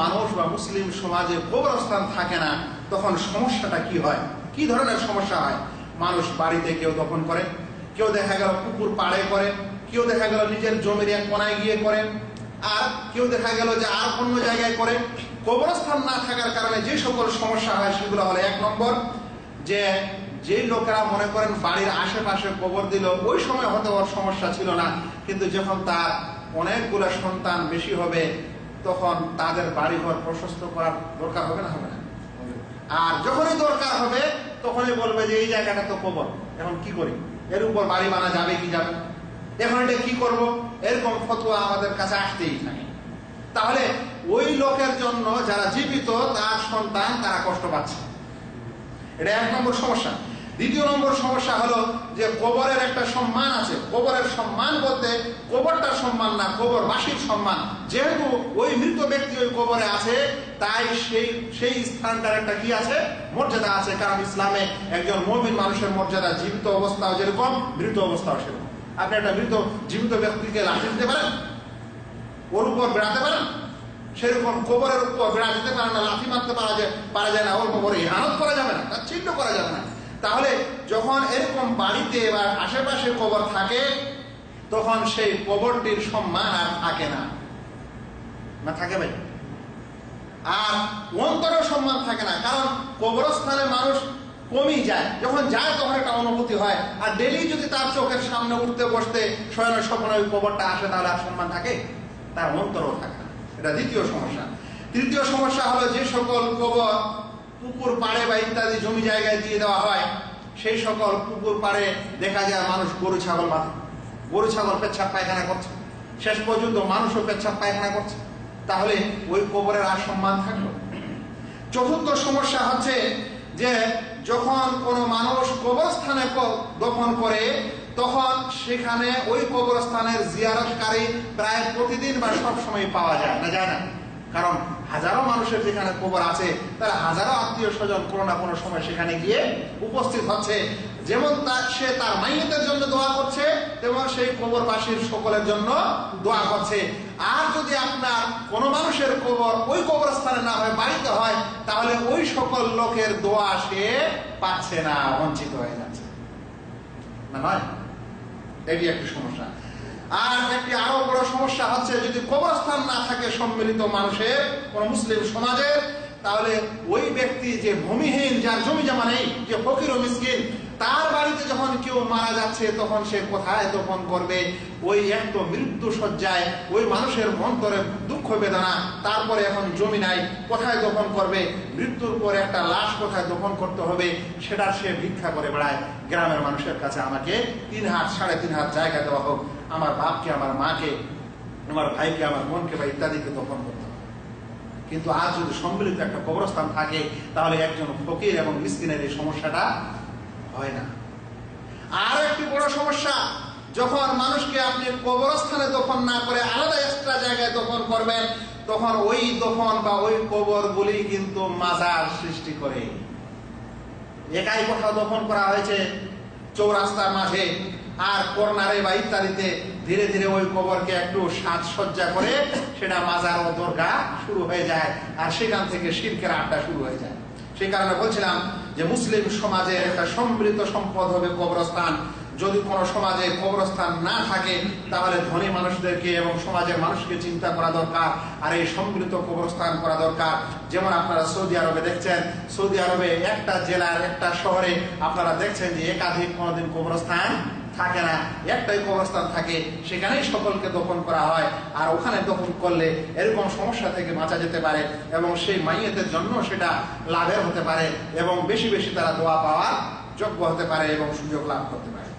মানুষ বা মুসলিম সমাজে কবরস্থান থাকে না, তখন সমস্যাটা কি হয়? কি ধরনের সমস্যা হয়? মানুষ বাড়িতে কেউ দফন করে, কেউ দেখা গেল পুকুর পাড়ে করে, কেউ দেখা গেল নিজের জমির এক কোনায় গিয়ে করে, আর কেউ দেখা গেল যে আর অন্য জায়গায় করে। কবরস্থান না থাকার কারণে যে সকল সমস্যা হয় সেগুলো হলো এক নম্বর, যে যে লোকেরা মনে করেন বাড়ির আশেপাশে কবর দিল, ওই সময় হয়তো ওর সমস্যা ছিল না, কিন্তু যখন তার অনেকগুলো সন্তান বেশি হবে তখন তাদের বাড়িঘর প্রশস্ত করার দরকার হবে না হবে না। আর যখনই দরকার হবে, তখনই বলবে যে এই জায়গাটা তো কবর এখন কি করি? এর উপর বাড়ি বানা যাবে কি যাবে এখন এটা কি করব? এরকম ফতোয়া আমাদের কাছে আসতেই থাকে। তাহলে ওই লোকের জন্য যারা জীবিত, তার সন্তান তারা কষ্ট পাচ্ছে। এটা এক নম্বর সমস্যা। দ্বিতীয় নম্বর সমস্যা হলো যে কবরের একটা সম্মান আছে। কবরের সম্মান বলতে কবরটার সম্মান না, কবরবাসীর সম্মান। যেহেতু ওই মৃত ব্যক্তি ওই কবরে আছে, তাই সেই সেই স্থানটার একটা কি আছে? মর্যাদা আছে। কারণ ইসলামে একজন মমিন মানুষের মর্যাদা, জীবিত অবস্থাও যেরকম, মৃত অবস্থাও সেরকম। আপনি একটা মৃত, জীবিত ব্যক্তিকে লাঠি দিতে পারেন? ওর উপর বেড়াতে পারেন? সেরকম কবরের উপর বেড়া দিতে পারে না, লাঠি মারতে পারা যায় পারা যায় না, ওর কবরে ইহানত করা যাবে না তার চিহ্ন করা যাবে না। তাহলে যখন এরকম বাড়িতে বা আশেপাশে কবর থাকে, তখন সেই কবরটির সম্মান আর থাকে না। না থাকে ভাই? আর অন্তরের সম্মান থাকে না, কারণ কবরস্থানে মানুষ কমই যায়। যখন যায়, তখন একটা অনুভূতি হয়। আর ডেলি যদি তার চোখের সামনে উঠতে বসতে শয়নের স্বপ্নে ওই কবরটা আসে, তাহলে আর সম্মান থাকে? তার অন্তরও থাকে না। এটা দ্বিতীয় সমস্যা। তৃতীয় সমস্যা হলো যে সকল কবর পুকুর পাড়ে বা ইত্যাদি জমি জায়গায় দিয়ে দেওয়া হয়, সেই সকল পুকুর পাড়ে দেখা যায় মানুষ গরু, ছাগল বাঁধে। গরু, ছাগল পেচ্ছাপ পায়খানা করছে। শেষ পর্যন্ত মানুষও পেচ্ছাপ পায়খানা করছে। তাহলে ওই কবরের আর সম্মান থাকল চতুর্থ সমস্যা হচ্ছে যে যখন কোনো মানুষ কবরস্থানে দফন করে, তখন সেখানে ওই কবরস্থানের জিয়ারতকারী প্রায় প্রতিদিন বা সব সময় পাওয়া যায় না যায় না। কারণ হাজারো মানুষের যেখানে কবর আছে, তারা হাজারো আত্মীয় স্বজন কোনো না কোনো সময় সেখানে গিয়ে উপস্থিত হচ্ছে। যেমন তার সে তার মাইয়েদের জন্য দোয়া করছে, তেমন সেই কবরবাসীর সকলের জন্য দোয়া করছে। আর যদি আপনার কোনো মানুষের কবর ওই কবরস্থানে না হয় বাড়িতে হয়, তাহলে ওই সকল লোকের দোয়া সে পাচ্ছে না, বঞ্চিত হয়ে যাচ্ছে। না নয়? এটি একটি সমস্যা। আর একটি আরও বড় সমস্যা হচ্ছে, যদি কবরস্থান না থাকে সম্মিলিত মানুষের, কোন মুসলিম সমাজের তাহলে ওই ব্যক্তি যে ভূমিহীন, যার জমি জমা নেই, যে ফকির ও মিসকিন, তার বাড়িতে যখন কেউ মারা যাচ্ছে, তখন সে কোথায় দফন করবে? ওই এক তো মৃত্যু সজ্জায় ওই মানুষের অন্তরে দুঃখ বেদনা, তারপরে এখন জমি নাই, কোথায় দফন করবে? মৃত্যুর পরে একটা লাশ কোথায় দফন করতে হবে? সেটা সে ভিক্ষা করে বেড়ায়। গ্রামের মানুষের কাছে আমাকে তিন হাত, সাড়ে তিন হাত জায়গা দেওয়া হোক। আমার বাপকে, আমার মাকে, আমার ভাইকে, আমার বোনকে বা ইত্যাদিকে দফন করতে হবে। কিন্তু আজ যদি সম্মিলিত একটা কবরস্থান থাকে, তাহলে একজন ফকির এবং মিসকিনের এই সমস্যাটা হয় না। আর একটি বড় সমস্যা, যখন মানুষকে আপনি কবরস্থানে দফন না করে আলাদা এক্সট্রা জায়গায় দফন করবেন, তখন ওই দফন বা ওই কবরগুলি কিন্তু মাজার সৃষ্টি করে। একাই কোথাও দফন করা হয়েছে, চৌরাস্তার মাঝে আর কর্নারে বা ইত্যাদিতে ধীরে ধীরে ওই কবরকে একটু সাজসজ্জা করে সেটা মাজার ও দরগা শুরু হয়ে যায় আর সেখান থেকে শিল্পের আড্ডা শুরু হয়ে যায়। সেই কারণে বলছিলাম যে মুসলিম সমাজের একটা সমৃদ্ধ সম্পদ হবে কবরস্থান। যদি কোনো সমাজে কবরস্থান না থাকে, তাহলে ধনী মানুষদেরকে এবং সমাজের মানুষকে চিন্তা করা দরকার আর এই সমৃদ্ধ কবরস্থান করা দরকার। যেমন আপনারা সৌদি আরবে দেখছেন, সৌদি আরবে একটা জেলার একটা শহরে আপনারা দেখছেন যে একাধিক কোনোদিন কবরস্থান থাকে না। একটাই কবরস্থান থাকে, সেখানেই সকলকে দফন করা হয়। আর ওখানে দফন করলে এরকম সমস্যা থেকে বাঁচা যেতে পারে এবং সেই মাইয়েদের জন্য সেটা লাভের হতে পারে এবং বেশি বেশি তারা দোয়া পাওয়ার যোগ্য হতে পারে এবং সুযোগ লাভ করতে পারে।